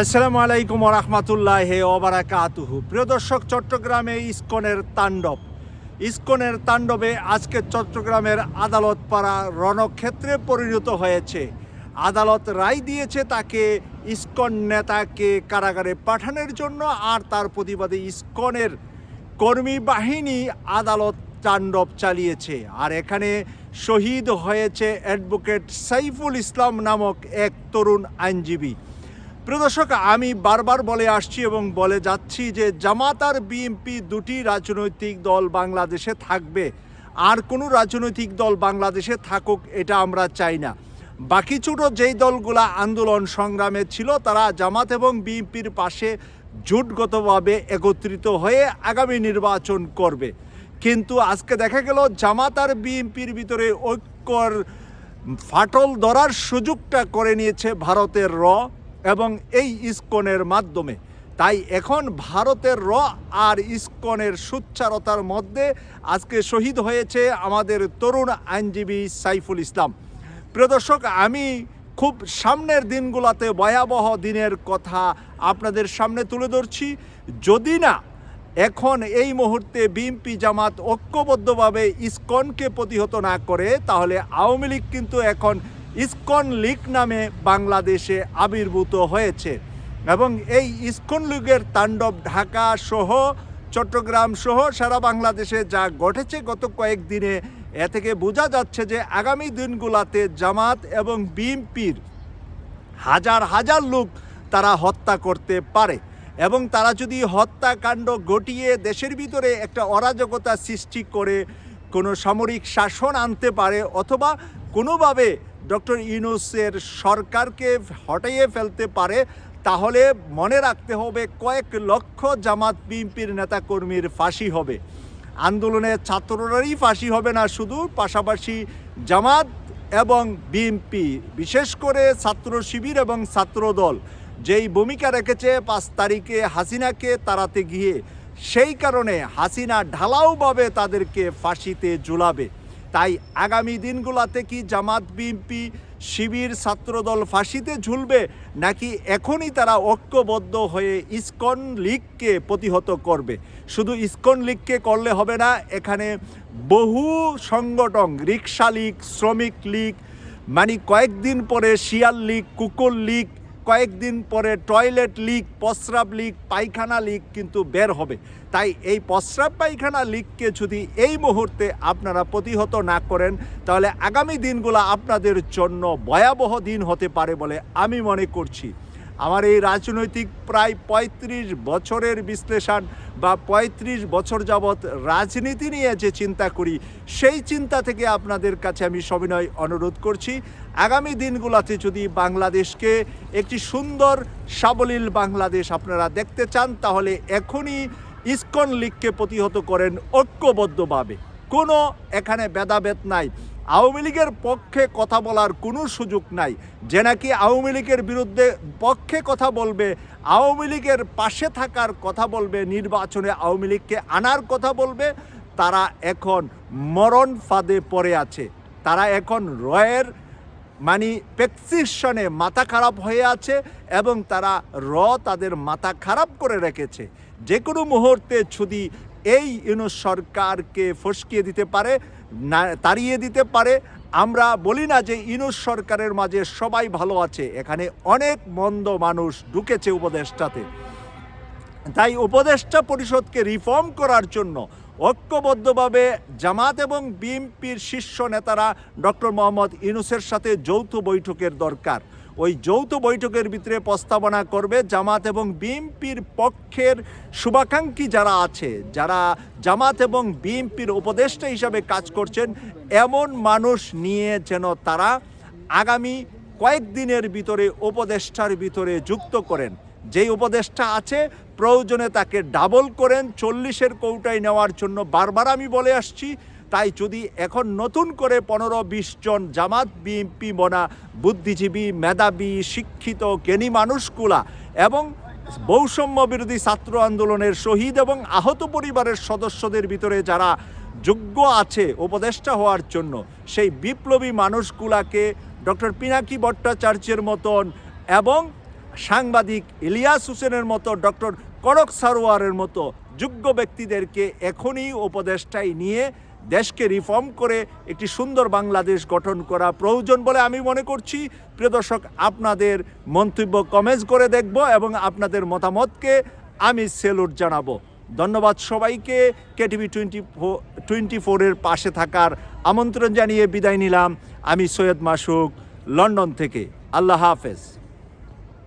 আসসালামু আলাইকুম রহমতুল্লাহ হে ওবারাকাতুহু প্রিয় দর্শক, চট্টগ্রামে ইস্কনের তাণ্ডব। ইস্কনের তাণ্ডবে আজকে চট্টগ্রামের আদালত পাড়া রণক্ষেত্রে পরিণত হয়েছে। আদালত রায় দিয়েছে তাকে ইস্কন নেতাকে কারাগারে পাঠানোর জন্য আর তার প্রতিবাদে ইস্কনের কর্মী বাহিনী আদালত তাণ্ডব চালিয়েছে। আর এখানে শহীদ হয়েছে অ্যাডভোকেট সাইফুল ইসলাম নামক এক তরুণ আইনজীবী। প্রিয় দর্শক, আমি বারবার বলে আসছি এবং বলে যাচ্ছি যে জামাত আর বিএনপি দুটি রাজনৈতিক দল বাংলাদেশে থাকবে। আর কোনো রাজনৈতিক দল বাংলাদেশে থাকুক, এটা আমরা চাই না। বাকি ছোট যেই দলগুলা আন্দোলন সংগ্রামে ছিল, তারা জামাত এবং বিএনপির পাশে জোটগতভাবে একত্রিত হয়ে আগামী নির্বাচন করবে। কিন্তু আজকে দেখা গেল, জামাত আর বিএনপির ভিতরে ঐক্যর ফাটল ধরার সুযোগটা করে নিয়েছে ভারতের র। এবং এই ইস্কনের মাধ্যমে। তাই এখন ভারতের র আর ইস্কনের সুচ্চারতার মধ্যে আজকে শহীদ হয়েছে আমাদের তরুণ আইনজীবী সাইফুল ইসলাম। প্রিয় দর্শক, আমি খুব সামনের দিনগুলোতে ভয়াবহ দিনের কথা আপনাদের সামনে তুলে ধরছি। যদি না, এখন এই মুহূর্তে বিএনপি জামাত ঐক্যবদ্ধভাবে ইস্কনকে প্রতিহত না করে, তাহলে আওয়ামী লীগ কিন্তু এখন ইসকন লীগ নামে বাংলাদেশে আবির্ভূত হয়েছে এবং এই ইসকন লীগের তাণ্ডব ঢাকা সহ, চট্টগ্রাম সহ সারা বাংলাদেশে যা ঘটেছে গত কয়েকদিনে, এ থেকে বোঝা যাচ্ছে যে আগামী দিনগুলোতে জামাত এবং বিএনপির হাজার হাজার লোক তারা হত্যা করতে পারে এবং তারা যদি হত্যাকাণ্ড ঘটিয়ে দেশের ভিতরে একটা অরাজকতা সৃষ্টি করে কোনো সামরিক শাসন আনতে পারে অথবা কোনোভাবে ডক্টর ইউনুসের সরকারকে হটাইয়ে ফেলতে পারে, তাহলে মনে রাখতে হবে কয়েক লক্ষ জামাত বিএনপির নেতাকর্মীর ফাঁসি হবে। আন্দোলনে ছাত্ররারই ফাঁসি হবে না শুধু, পাশাপাশি জামাত এবং বিএনপি, বিশেষ করে ছাত্র শিবির এবং ছাত্রদল যেই ভূমিকা রেখেছে পাঁচ তারিখে হাসিনাকে তাড়াতে গিয়ে, সেই কারণে হাসিনা ঢালাওভাবে তাদেরকে ফাঁসিতে ঝুলাবে। তাই আগামী দিনগুলোতে কি জামাত, বিএনপি, শিবির, ছাত্রদল ফাঁসিতে ঝুলবে, নাকি এখনই তারা ঐক্যবদ্ধ হয়ে ইসকন লীগকে প্রতিহত করবে? শুধু ইসকন লীগকে করলে হবে না, এখানে বহু সংগঠন রিক্সা লীগ, শ্রমিক লীগ মানে কয়েকদিন পরে শিয়াল লীগ, কুকুর লীগ কয়েকদিন পরে টয়লেট লিক, প্রস্রাব লিক, পায়খানা লিক কিন্তু বের হবে। তাই এই প্রস্রাব পায়খানা লিককে যদি এই মুহূর্তে আপনারা প্রতিহত না করেন, তাহলে আগামী দিনগুলো আপনাদের জন্য ভয়াবহ দিন হতে পারে বলে আমি মনে করছি। আমার এই রাজনৈতিক প্রায় ৩৫ বছরের বিশ্লেষণ বা ৩৫ বছর যাবৎ রাজনীতি নিয়ে যে চিন্তা করি, সেই চিন্তা থেকে আপনাদের কাছে আমি সবিনয় অনুরোধ করছি। আগামী দিনগুলোতে যদি বাংলাদেশকে একটি সুন্দর, সাবলীল বাংলাদেশ আপনারা দেখতে চান, তাহলে এখনই ইসকন লীগকে প্রতিহত করেন ঐক্যবদ্ধভাবে। কোনো এখানে ভেদাভেদ নাই। আওয়ামী লীগের পক্ষে কথা বলার কোনো সুযোগ নাই। যে নাকি আওয়ামী লীগের বিরুদ্ধে পক্ষে কথা বলবে, আওয়ামী লীগের পাশে থাকার কথা বলবে, নির্বাচনে আওয়ামী লীগকে আনার কথা বলবে, তারা এখন মরণ ফাঁদে পড়ে আছে। তারা এখন রয়ের মানে প্রেসক্রিপশনে মাথা খারাপ হয়ে আছে এবং তারা র তাদের মাথা খারাপ করে রেখেছে। যে কোনো মুহূর্তে যদি এই ইউনুস সরকারকে ফসকিয়ে দিতে পারে না, তাড়িয়ে দিতে পারে। আমরা বলি না যে ইনুস সরকারের মাঝে সবাই ভালো আছে, এখানে অনেক মন্দ মানুষ ঢুকেছে উপদেষ্টাতে। তাই উপদেষ্টা পরিষদকে রিফর্ম করার জন্য ঐক্যবদ্ধভাবে জামাত এবং বিএনপির শীর্ষ নেতারা ডক্টর মোহাম্মদ ইনুসের সাথে যৌথ বৈঠকের দরকার। ওই যৌথ বৈঠকের ভিতরে প্রস্তাবনা করবে জামাত এবং বিএনপির পক্ষের শুভাকাঙ্ক্ষী যারা আছে, যারা জামাত এবং বিএনপির উপদেষ্টা হিসাবে কাজ করছেন, এমন মানুষ নিয়ে যেন তারা আগামী কয়েকদিনের ভিতরে উপদেষ্টার ভিতরে যুক্ত করেন। যেই উপদেষ্টা আছে, প্রয়োজনে তাকে ডাবল করেন, চল্লিশের কৌটায় নেওয়ার জন্য বারবার আমি বলে আসছি। তাই যদি এখন নতুন করে পনেরো, বিশ জন জামাত, বিএনপি বনা বুদ্ধিজীবী, মেধাবী, শিক্ষিত, জ্ঞানী মানুষগুলা এবং বৈষম্য বিরোধী ছাত্র আন্দোলনের শহীদ এবং আহত পরিবারের সদস্যদের ভিতরে যারা যোগ্য আছে, উপদেষ্টা হওয়ার জন্য, সেই বিপ্লবী মানুষগুলাকে ডক্টর পিনাকি ভট্টাচার্যের মতন এবং সাংবাদিক ইলিয়াস হোসেনের মতো ডক্টর কনক সারোয়ারের মতো যোগ্য ব্যক্তিদেরকে এখনই উপদেষ্টায় নিয়ে দেশকে রিফর্ম করে একটি সুন্দর বাংলাদেশ গঠন করা প্রয়োজন বলে আমি মনে করছি। প্রিয় দর্শক, আপনাদের মন্তব্য কমেন্টস করে দেখব এবং আপনাদের মতামতকে আমি সেলুট জানাব। ধন্যবাদ সবাইকে। কেটিভি টোয়েন্টি ফোর টোয়েন্টি ফোরের পাশে থাকার আমন্ত্রণ জানিয়ে বিদায় নিলাম। আমি সৈয়দ মাসুক, লন্ডন থেকে। আল্লাহ হাফেজ।